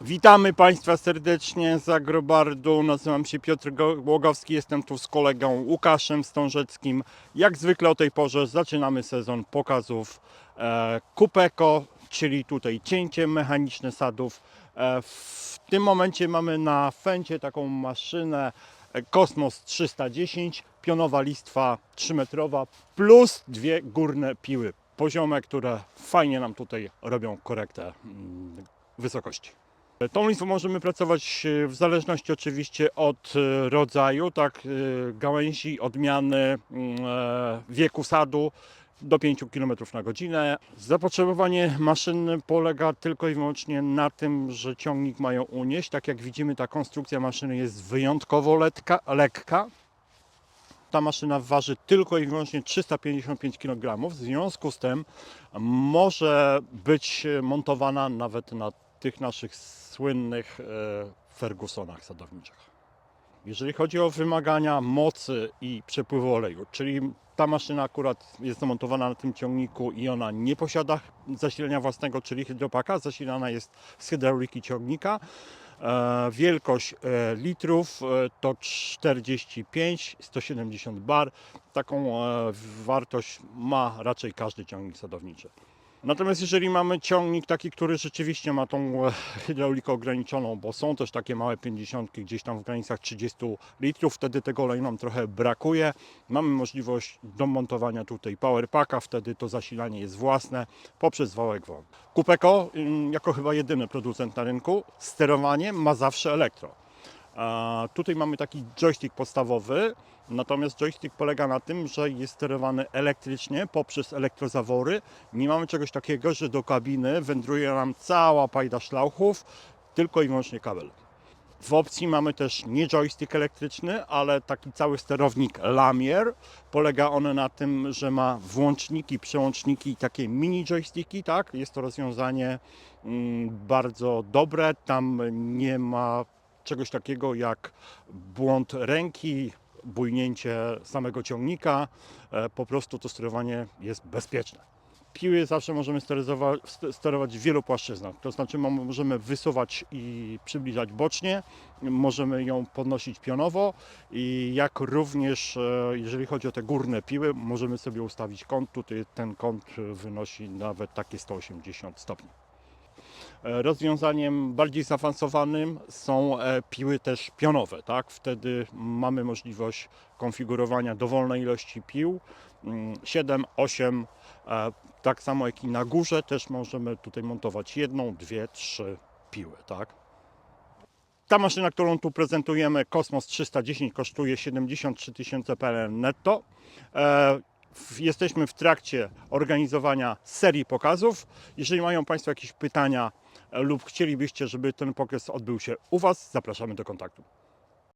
Witamy Państwa serdecznie z Agrobardu. Nazywam się Piotr Go- Głogowski, jestem tu z kolegą Łukaszem Stążeckim. Jak zwykle o tej porze zaczynamy sezon pokazów e, Kupeko, czyli tutaj cięcie mechaniczne sadów. E, w tym momencie mamy na Fencie taką maszynę e, Kosmos 310, pionowa listwa 3-metrowa plus dwie górne piły poziome, które fajnie nam tutaj robią korektę mm, wysokości. Tą listwą możemy pracować e, w zależności oczywiście od e, rodzaju, tak, e, gałęzi, odmiany, mm, wieku sadu do 5 km na godzinę. Zapotrzebowanie maszyny polega tylko i wyłącznie na tym, że ciągnik mają unieść. Tak jak widzimy, ta konstrukcja maszyny jest wyjątkowo letka, lekka. Ta maszyna waży tylko i wyłącznie 355 kg. W związku z tym może być montowana nawet na tych naszych słynnych e, Fergusonach sadowniczych. Jeżeli chodzi o wymagania mocy i przepływu oleju, czyli ta maszyna akurat jest zamontowana na tym ciągniku i ona nie posiada zasilania własnego, czyli hydropaka, zasilana jest z hydrauliki ciągnika. E, Wielkość e, litrów to 45, 170 bar. Taką wartość ma raczej każdy ciągnik sadowniczy. Natomiast jeżeli mamy ciągnik taki, który rzeczywiście ma tą e, hydraulikę ograniczoną, bo są też takie małe 50 gdzieś tam w granicach 30 litrów, wtedy tego oleju nam trochę brakuje. Mamy możliwość domontowania tutaj powerpacka, wtedy to zasilanie jest własne poprzez wałek wodny. Kupeko, ym, jako chyba jedyny producent na rynku, sterowanie ma zawsze elektro. Tutaj mamy taki joystick podstawowy, natomiast joystick polega na tym, że jest sterowany elektrycznie poprzez elektrozawory. Nie mamy czegoś takiego, że do kabiny wędruje nam cała pajda szlauchów, tylko i wyłącznie kabel. W opcji mamy też nie joystick elektryczny, ale taki cały sterownik lamier. Polega on na tym, że ma włączniki, przełączniki i takie mini joysticki, tak? Jest to rozwiązanie mm, bardzo dobre. Tam nie ma czegoś takiego jak błąd ręki, bujnięcie samego ciągnika. E, Po prostu to sterowanie jest bezpieczne. Piły zawsze możemy sterować w wielu płaszczyznach. To znaczy mo- możemy wysuwać i przybliżać bocznie, możemy ją podnosić pionowo i jak również e, jeżeli chodzi o te górne piły, możemy sobie ustawić kąt. Tutaj ten kąt wynosi nawet takie 180 stopni. E, Rozwiązaniem bardziej zaawansowanym są e, piły też pionowe, tak? Wtedy mamy możliwość konfigurowania dowolnej ilości pił, mm, 7, 8, e, tak samo jak i na górze też możemy tutaj montować jedną, dwie, trzy piły, tak? Ta maszyna, którą tu prezentujemy, Kosmos 310, kosztuje 73 tysiące PLN netto. Jesteśmy w trakcie organizowania serii pokazów. Jeżeli mają Państwo jakieś pytania lub chcielibyście, żeby ten pokaz odbył się u Was, zapraszamy do kontaktu.